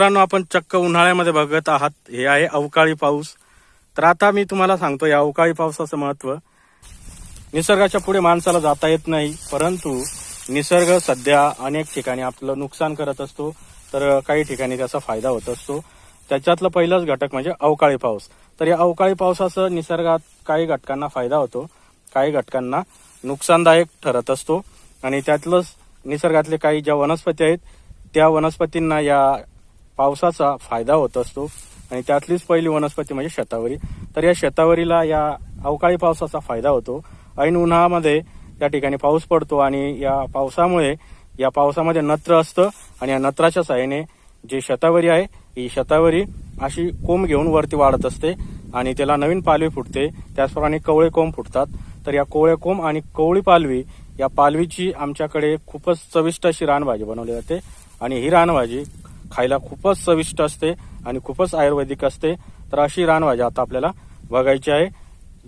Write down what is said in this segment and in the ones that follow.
मित्रांनो आपण चक्क उन्हाळ्यामध्ये बघत आहात. हे आहे अवकाळी पाऊस. तर आता मी तुम्हाला सांगतो या अवकाळी पावसाचं महत्त्व. निसर्गाच्या पुढे माणसाला जाता येत नाही परंतु निसर्ग सध्या अनेक ठिकाणी आपलं नुकसान करत असतो. तर काही ठिकाणी त्याचा फायदा होत असतो. त्याच्यातलं पहिलंच घटक म्हणजे अवकाळी पाऊस. तर या अवकाळी पावसाचं निसर्गात काही घटकांना फायदा होतो काही घटकांना नुकसानदायक ठरत असतो. आणि त्यातलंच निसर्गातले काही ज्या वनस्पती आहेत त्या वनस्पतींना या पावसाचा फायदा होत असतो. आणि त्यातलीच पहिली वनस्पती म्हणजे शतावरी. तर या शतावरीला या अवकाळी पावसाचा फायदा होतो. ऐन उन्हाळ्यामध्ये या ठिकाणी पाऊस पडतो आणि या पावसामुळे या पावसामध्ये नत्र असतं आणि या नत्राच्या साहाय्याने जे शतावरी आहे ही शतावरी अशी कोंब घेऊन वरती वाढत असते आणि त्याला नवीन पालवी फुटते. त्याचप्रमाणे कवळे कोंब फुटतात. तर या कोवळे कोंब आणि कवळी पालवी या पालवीची आमच्याकडे खूपच चविष्ट अशी रानभाजी बनवली जाते. आणि ही रानभाजी खायला खूपच चविष्ट असते आणि खूपच आयुर्वेदिक असते. तर अशी रानभाजी आता आपल्याला बघायची आहे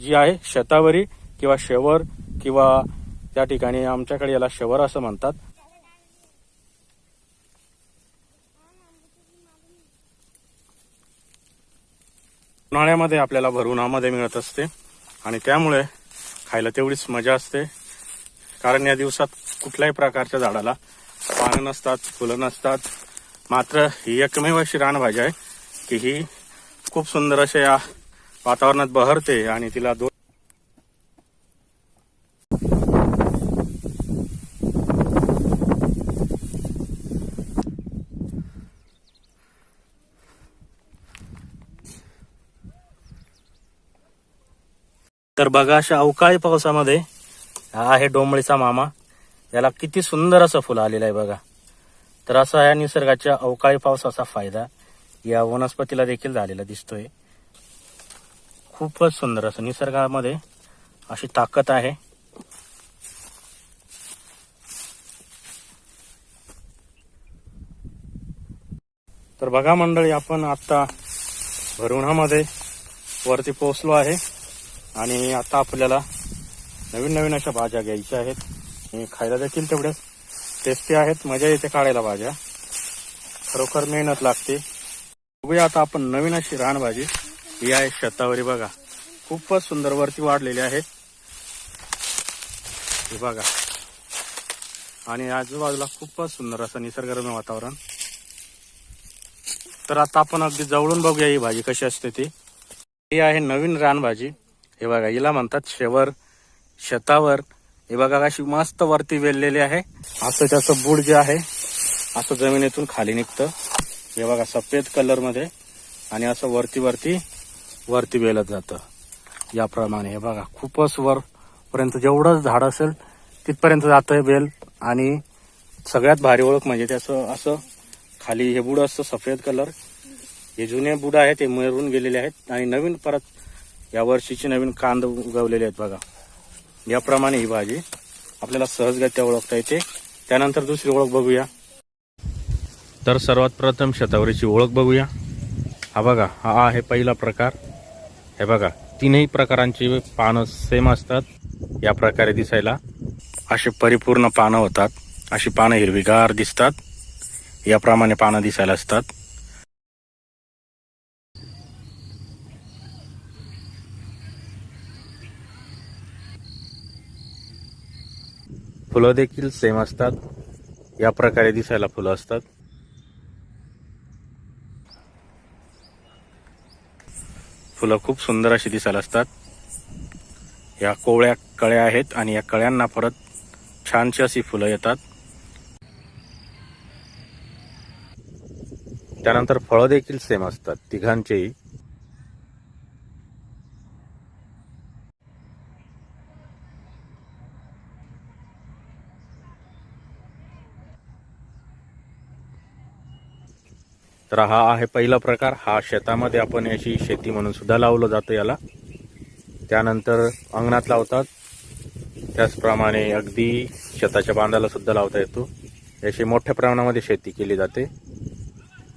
जी आहे शतावरी किंवा शेवर किंवा त्या ठिकाणी आमच्याकडे याला शेवर असं म्हणतात. उन्हाळ्यामध्ये आपल्याला भर उन्हामध्ये मिळत असते आणि त्यामुळे खायला तेवढीच मजा असते. कारण या दिवसात कुठल्याही प्रकारच्या झाडाला पानं नसतात फुलं नसतात. मात्र ही एकमेव अशी रानभाजी आहे की ही खूप सुंदर अशा या वातावरणात बहरते आणि तिला दोन तर बघा अशा अवकाळी पावसामध्ये हा आहे डोंबळीचा मामा. याला किती सुंदर असं फुलं आलेलं आहे बघा. तर असा या निसर्गाच्या अवकाळी पावसाचा फायदा या वनस्पतीला देखील झालेला दिसतोय. खूपच सुंदर असं निसर्गामध्ये अशी ताकद आहे. तर बघा मंडळी आपण आता भरुणामध्ये वरती पोहोचलो आहे आणि आता आपल्याला नवीन नवीन अशा भाज्या घ्यायच्या आहेत. आणि खायला देखील तेवढ्याच. टेस्टी आहेत मजा येते काढायला भाज्या. खरोखर मेहनत लागते. बघूया आता आपण नवीन अशी रानभाजी. ही आहे शतावरी बघा. खूपच सुंदर वरती वाढलेली आहे. हे बघा. आणि आजूबाजूला खूपच सुंदर असं निसर्गरम्य वातावरण. तर आता आपण अगदी जवळून बघूया ही भाजी कशी असते ती. ही आहे नवीन रानभाजी. हे बघा हिला म्हणतात शेवर शतावर. हे बघा अशी मस्त वरती वेललेली आहे. असं त्याचं बुड जे आहे असं जमिनीतून खाली निघतं. हे बघा सफेद कलरमध्ये आणि असं वरती वरती वरती वेलत जातं. याप्रमाणे हे बघा खूपच वर पर्यंत जेवढं झाड असेल तिथपर्यंत जातंय बेल. आणि सगळ्यात भारी ओळख म्हणजे त्याचं असं खाली हे बुड असतं सफेद कलर. हे जुने बुड आहेत ते मरून गेलेले आहेत. आणि नवीन परत या वर्षीचे नवीन कांद उगवलेले आहेत बघा. याप्रमाणे ही भाजी आपल्याला सहजगत्या ओळखता येते. त्यानंतर दुसरी ओळख बघूया. तर सर्वात प्रथम शतावरीची ओळख बघूया. हा बघा हा आहे पहिला प्रकार. हे बघा तीनही प्रकारांची पानं सेम असतात. या प्रकारे दिसायला असे परिपूर्ण पानं होतात. अशी पानं हिरवीगार दिसतात. याप्रमाणे पानं दिसायला असतात. फुलं देखील सेम असतात. या प्रकारे दिसायला फुलं असतात. फुलं खूप सुंदर अशी दिसायला असतात. या कोवळ्या कळ्या आहेत आणि या कळ्यांना परत छानशी अशी फुलं येतात. त्यानंतर फळं देखील सेम असतात. तिघांचेही. तर हा आहे पहिला प्रकार. हा शेतामध्ये आपण याची शेती म्हणून सुद्धा लावलं जातं याला. त्यानंतर अंगणात लावतात. त्याचप्रमाणे अगदी शेताच्या बांधाला सुद्धा लावता येतो. याची मोठ्या प्रमाणामध्ये शेती केली जाते.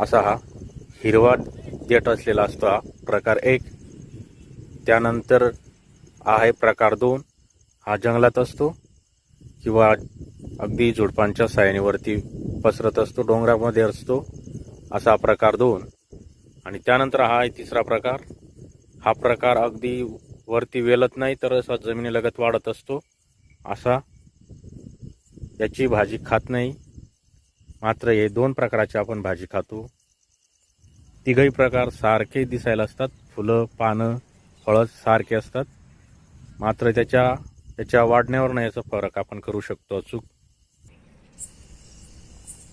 असा हा हिरवा देठ असलेला असतो हा प्रकार एक. त्यानंतर आहे प्रकार दोन. हा जंगलात असतो किंवा अगदी झुडपांच्या सायनीवरती पसरत असतो. डोंगरामध्ये असतो. असा प्रकार दोन. आणि त्यानंतर हा आहे तिसरा प्रकार. हा प्रकार अगदी वरती वेलत नाही तर असा जमिनीलगत वाढत असतो. असा. याची भाजी खात नाही. मात्र हे दोन प्रकारची आपण भाजी खातो. तिघही प्रकार सारखे दिसायला असतात. फुलं पानं फळं सारखे असतात. मात्र त्याच्या त्याच्या वाढण्यावर नाही याचा फरक आपण करू शकतो. अचूक.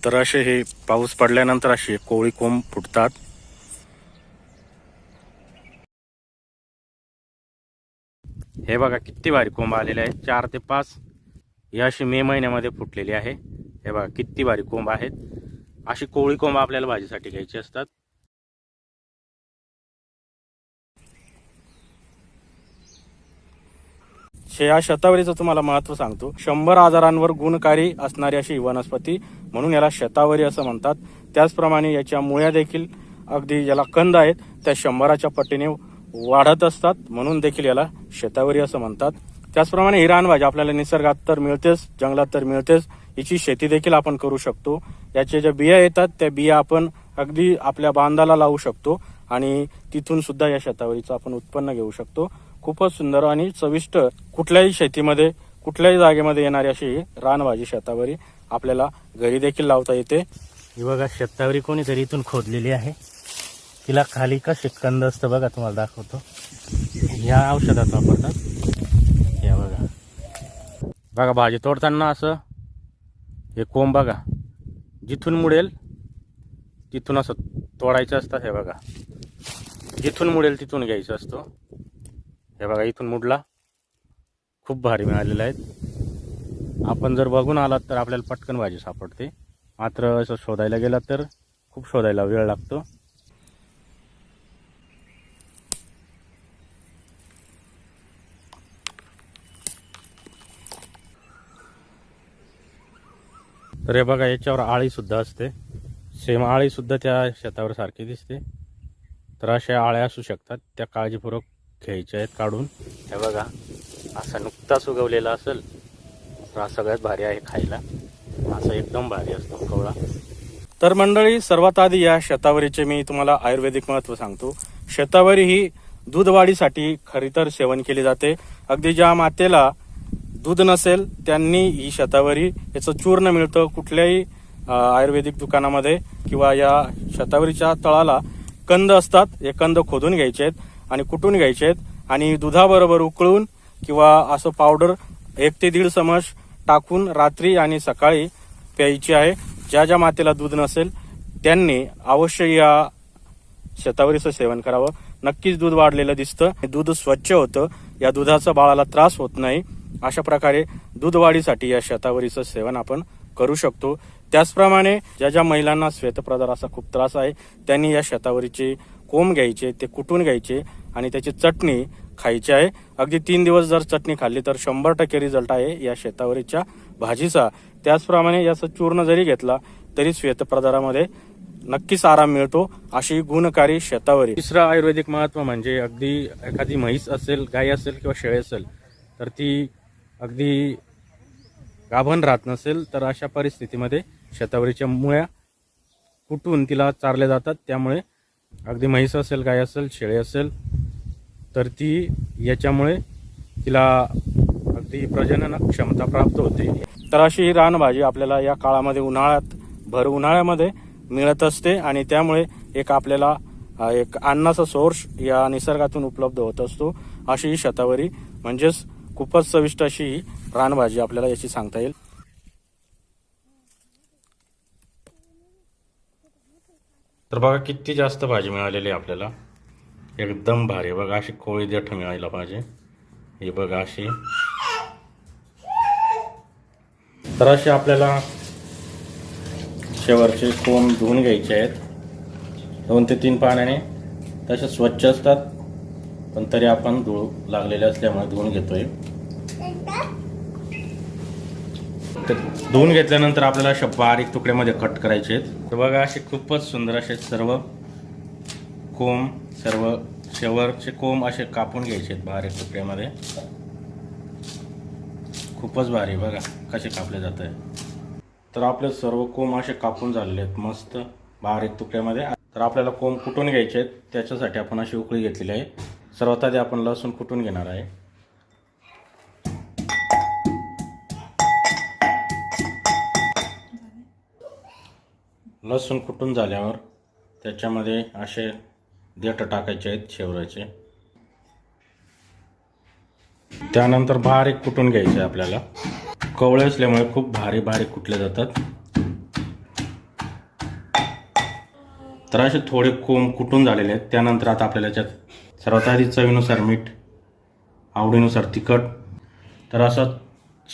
तर असे हे पाऊस पडल्यानंतर असे कोळी कोंब फुटतात. हे बघा किती भारी कोंब आलेले आहे चार ते पाच ही अशी मे महिन्यामध्ये फुटलेली आहे. हे बघा किती भारी कोंब आहेत. अशी कोळी कोंब आपल्याला भाजीसाठी घ्यायची असतात. शे- या शतावरीचं तुम्हाला महत्त्व सांगतो. शंभर आजारांवर गुणकारी असणारी अशी वनस्पती म्हणून याला शतावरी असं म्हणतात. त्याचप्रमाणे याच्या मुळ्या देखील अगदी याला कंद आहेत त्या शंभराच्या पटीने वाढत असतात म्हणून देखील याला शतावरी असं म्हणतात. त्याचप्रमाणे ही रानभाजी आपल्याला निसर्गात तर मिळतेच जंगलात तर मिळतेच याची शेती देखील आपण करू शकतो. याच्या ज्या बिया येतात त्या बिया आपण अगदी आपल्या बांधाला लावू शकतो आणि तिथून सुद्धा या शतावरीचं आपण उत्पन्न घेऊ शकतो. खूपच सुंदर आणि चविष्ट कुठल्याही शेतीमध्ये कुठल्याही जागेमध्ये येणारी अशी ही रानभाजी शतावरी. आपल्याला घरी देखील लावता येते. ही बघा शेतावरी कोणीतरी इथून खोदलेली आहे. तिला खाली का कंद असतं बघा तुम्हाला दाखवतो. ह्या औषधात वापरतात. या बघा. बघा भाजी तोडताना असं हे कोंब बघा जिथून मुडेल तिथून असं तोडायचं असतात हे बघा. जिथून मुडेल तिथून घ्यायचं असतो. हे बघा इथून मुडला खूप भारी मिळालेला आहेत आपण जर बघून आलात तर आपल्याला पटकन भाजी सापडते. मात्र असं शोधायला गेलात तर खूप शोधायला वेळ लागतो. तर हे बघा याच्यावर आळीसुद्धा असते. सेम आळीसुद्धा त्या शेतावर सारखी दिसते. तर अशा आळ्या असू शकतात. त्या काळजीपूर्वक घ्यायच्या आहेत काढून. हे बघा असा नुकताच उगवलेला असेल. हा सगळ्यात भारी आहे खायला. असं एकदम भारी असतो कवळा. तर मंडळी सर्वात आधी या शतावरीचे मी तुम्हाला आयुर्वेदिक महत्त्व सांगतो. शतावरी ही दूधवाढीसाठी खरी तर सेवन केली जाते. अगदी ज्या मातेला दूध नसेल त्यांनी ही शतावरी याचं चूर्ण मिळतं कुठल्याही आयुर्वेदिक दुकानामध्ये किंवा या शतावरीच्या तळाला. कंद असतात हे कंद खोदून घ्यायचे आहेत आणि कुटून घ्यायचे आहेत आणि दुधाबरोबर उकळून किंवा असं पावडर एक ते दीड चमच टाकून रात्री आणि सकाळी प्यायची आहे. ज्या ज्या मातेला दूध नसेल त्यांनी अवश्य या शतावरीचं सेवन करावं. नक्कीच दूध वाढलेलं दिसतं. दूध स्वच्छ होतं. या दुधाचा बाळाला त्रास होत नाही. अशा प्रकारे दूध वाढीसाठी या शतावरीचं सेवन आपण करू शकतो. त्याचप्रमाणे ज्या ज्या महिलांना श्वेतप्रदाराचा खूप त्रास आहे त्यांनी या शतावरीचे कोंब घ्यायचे ते कुटून घ्यायचे आणि त्याची चटणी खायची आहे. अगदी तीन दिवस जर चटणी खाल्ली तर शंभर टक्के रिझल्ट आहे या शेतावरीच्या भाजीचा. त्याचप्रमाणे याचं चूर्ण जरी घेतला तरी श्वेतप्रदारामध्ये नक्कीच आराम मिळतो अशी गुणकारी शेतावरी. तिसरं आयुर्वेदिक महत्त्व म्हणजे अगदी एखादी म्हैस असेल गाय असेल किंवा शेळी असेल तर ती अगदी गाभण राहत नसेल तर अशा परिस्थितीमध्ये शेतावरीच्या मुळ्या कुटून तिला चारल्या जातात. त्यामुळे अगदी म्हैस असेल गाय असेल शेळी असेल तर ती याच्यामुळे तिला अगदी प्रजनन क्षमता प्राप्त होते. तर अशी ही रानभाजी आपल्याला या काळामध्ये उन्हाळ्यात भर उन्हाळ्यामध्ये मिळत असते आणि त्यामुळे एक आपल्याला एक अन्नाचा सोर्स या निसर्गातून उपलब्ध होत असतो अशी ही शतावरी. म्हणजेच खूपच चविष्ट अशी ही रानभाजी आपल्याला याची सांगता येईल. तर बघा किती जास्त भाजी मिळालेली आहे आपल्याला. एकदम भारी. बघा अशी कोळी देठ मिळायला पाहिजे. हे बघा अशी. तर असे आपल्याला शेवरचे कोंब धुवून घ्यायचे आहेत. दोन ते तीन पाण्याने तसे स्वच्छ असतात पण तरी आपण धुळ लागलेले असल्यामुळे धुवून घेतोय. तर धुवून घेतल्यानंतर आपल्याला अशा बारीक तुकड्यामध्ये कट करायचे आहेत. तर बघा असे खूपच सुंदर असे सर्व कोंब सर्व शेवरचे कोंब असे कापून घ्यायचे आहेत बारीक तुकड्यामध्ये. खूपच भारी बघा कसे कापले जात आहे. तर आपले सर्व कोंब असे कापून झालेले आहेत मस्त बारीक तुकड्यामध्ये. तर आपल्याला कोंब कुटून घ्यायचे आहेत त्याच्यासाठी आपण अशी उकळी घेतलेली आहे. सर्वात आधी आपण लसूण कुटून घेणार आहे? लसूण कुटून झाल्यावर त्याच्यामध्ये असे देठ टाकायचे आहेत शेवराचे त्यानंतर बारीक कुटून घ्यायचे आहे आपल्याला. कवळे असल्यामुळे खूप भारी बारीक कुटले जातात. तर असे थोडे कोंब कुटून झालेले आहेत. त्यानंतर आता आपल्याला याच्यात सर्वात आधी चवीनुसार मीठ आवडीनुसार तिखट. तर असं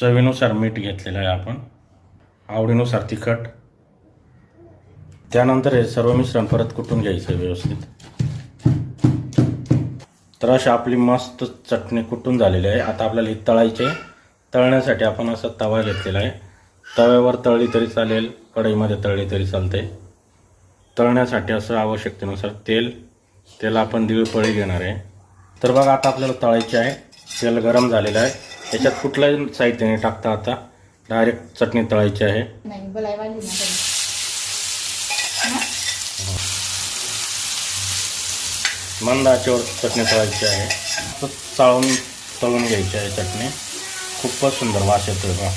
चवीनुसार मीठ घेतलेलं आहे आपण. आवडीनुसार तिखट. त्यानंतर हे सर्व मिश्रण परत कुटून घ्यायचं आहे व्यवस्थित. तर अशी आपली मस्त चटणी कुटून झालेली आहे? आता आपल्याला ही तळायची आहे. तळण्यासाठी आपण असा तवा घेतलेला आहे. तव्यावर तळली तरी चालेल कढईमध्ये तळली तरी चालते. तळण्यासाठी असं आवश्यकतेनुसार तेल तेल आपण दीड पळी घेणार आहे. तर बघा आता आपल्याला तळायचे आहे. तेल गरम झालेलं आहे. याच्यात कुठल्याही साहित्य नाही टाकता आता. डायरेक्ट चटणी तळायची आहे नाही बोलाय वाढली ना तरी. मंद आचेवर चटणी तळायची आहे. तर चाळून तळून घ्यायची आहे चटणी. खूपच सुंदर वास येतो बा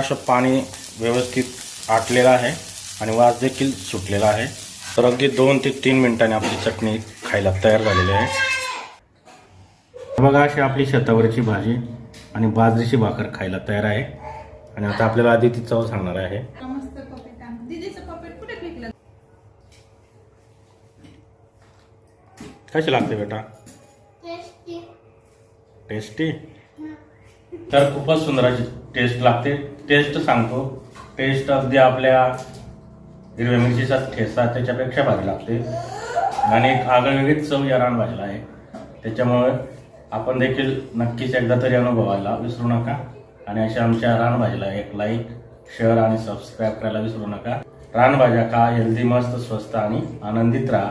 असं पाणी व्यवस्थित आटलेलं आहे आणि वास देखील सुटलेला आहे. तर अगदी दोन ते तीन मिनिटांनी आपली चटणी खायला तयार झालेली आहे. बघा अशी आपली शेतावरची भाजी आणि बाजरीची भाकर खायला तयार आहे. आणि आता आपल्याला आधी ती चव सांगणार आहे. कशी लागते बेटा? टेस्टी तर खूपच सुंदर अशी टेस्ट लागते. टेस्ट सांगतो. टेस्ट अगदी आपल्या हिरव्या मिरचीचा ठेसा त्याच्यापेक्षा भारी लागते. आणि एक आगळवेगळीच चव या रानभाजीला आहे. त्याच्यामुळे आपण देखील नक्कीच एकदा तरी अनुभवायला विसरू नका. आणि अशा आमच्या रानभाजीला एक लाईक शेअर आणि सबस्क्राईब करायला विसरू नका. रानभाज्या का हेल्दी मस्त स्वस्त आणि आनंदित राहा.